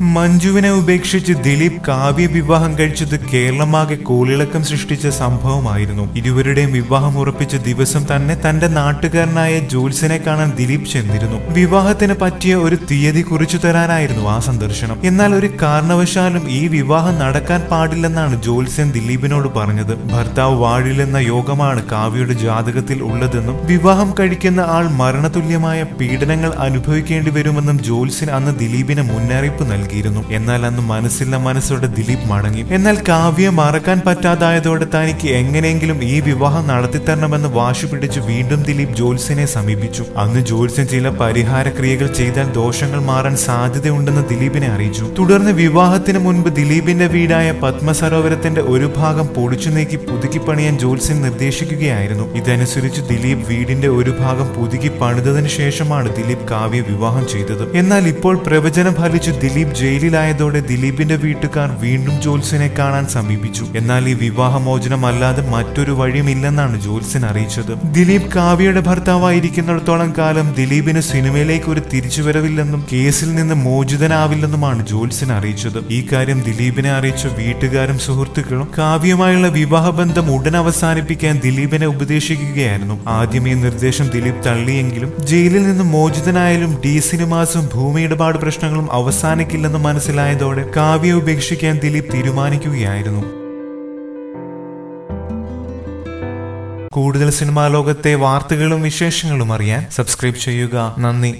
മഞ്ജുവിനെ ഉപേക്ഷിച്ച് ദിലീപ് കാവ്യ വിവാഹം കഴിച്ചത് കേരളമാകെ കോളിളക്കം സൃഷ്ടിച്ച സംഭവമായിരുന്നു. ഇരുവരുടെയും വിവാഹം ഉറപ്പിച്ച ദിവസം തന്നെ തന്റെ നാട്ടുകാരനായ ജോൽസിനെ കാണാൻ ദിലീപ് ചെന്നിരുന്നു. വിവാഹത്തിന് പറ്റിയ ഒരു തീയതി കുറിച്ചു തരാനായിരുന്നു ആ സന്ദർശനം. എന്നാൽ ഒരു കാരണവശാലും ഈ വിവാഹം നടക്കാൻ പാടില്ലെന്നാണ് ജോൽസൻ ദിലീപിനോട് പറഞ്ഞത്. ഭർത്താവ് വാഴില്ലെന്ന യോഗമാണ് കാവ്യയുടെ ജാതകത്തിൽ ഉള്ളതെന്നും വിവാഹം കഴിക്കുന്ന ആൾ മരണതുല്യമായ പീഡനങ്ങൾ അനുഭവിക്കേണ്ടി വരുമെന്നും ജോൽസിൻ അന്ന് ദിലീപിന് മുന്നറിയിപ്പ് നൽകിയിരുന്നു. എന്നാൽ അന്ന് മനസ്സില്ല മനസ്സോടെ ദിലീപ് മടങ്ങി. എന്നാൽ കാവ്യ മറക്കാൻ പറ്റാതായതോടെ തനിക്ക് എങ്ങനെയെങ്കിലും ഈ വിവാഹം നടത്തിത്തരണമെന്ന് വാശി പിടിച്ച് വീണ്ടും ദിലീപ് ജോത്സ്യനെ സമീപിച്ചു. അന്ന് ജോത്സ്യൻ ചില പരിഹാര ക്രിയകൾ ചെയ്താൽ ദോഷങ്ങൾ മാറാൻ സാധ്യതയുണ്ടെന്ന് ദിലീപിനെ അറിയിച്ചു. തുടർന്ന് വിവാഹത്തിന് മുൻപ് ദിലീപിന്റെ വീടായ പത്മസരോവരത്തിന്റെ ഒരു ഭാഗം പൊടിച്ചു നീക്കി പുതുക്കി പണിയാൻ ജോത്സ്യൻ നിർദ്ദേശിക്കുകയായിരുന്നു. ഇതനുസരിച്ച് ദിലീപ് വീടിന്റെ ഒരു ഭാഗം പുതുക്കി പണിതതിനു ശേഷമാണ് ദിലീപ് കാവ്യ വിവാഹം ചെയ്തത്. എന്നാൽ ഇപ്പോൾ പ്രവചനം ഫലിച്ച് ദിലീപ് ജയിലിലായതോടെ ദിലീപിന്റെ വീട്ടുകാർ വീണ്ടും ജോത്സ്യനെ കാണാൻ സമീപിച്ചു. എന്നാൽ ഈ വിവാഹമോചനം അല്ലാതെ മറ്റൊരു വഴിയുമില്ലെന്നാണ് ജോത്സ്യൻ അറിയിച്ചത്. ദിലീപ് കാവ്യയുടെ ഭർത്താവായിരിക്കുന്നിടത്തോളം കാലം ദിലീപിന് സിനിമയിലേക്ക് ഒരു തിരിച്ചുവരവില്ലെന്നും കേസിൽ നിന്ന് മോചിതനാവില്ലെന്നുമാണ് ജോത്സ്യൻ അറിയിച്ചത്. ഈ കാര്യം ദിലീപിനെ അറിയിച്ച വീട്ടുകാരും സുഹൃത്തുക്കളും കാവ്യമായുള്ള വിവാഹബന്ധം ഉടൻ അവസാനിപ്പിക്കാൻ ദിലീപിനെ ഉപദേശിക്കുകയായിരുന്നു. ആദ്യം ഈ നിർദ്ദേശം ദിലീപ് തള്ളിയെങ്കിലും ജയിലിൽ നിന്ന് മോചിതനായാലും ഡി സിനിമാസും ഭൂമി ഇടപാട് പ്രശ്നങ്ങളും അവസാനിക്കില്ലെന്ന് മനസ്സിലായതോടെ കാവ്യ ഉപേക്ഷിക്കാൻ ദിലീപ് തീരുമാനിക്കുകയായിരുന്നു. കൂടുതൽ സിനിമാ ലോകത്തെ വാർത്തകളും വിശേഷങ്ങളും അറിയാൻ സബ്സ്ക്രൈബ് ചെയ്യുക. നന്ദി.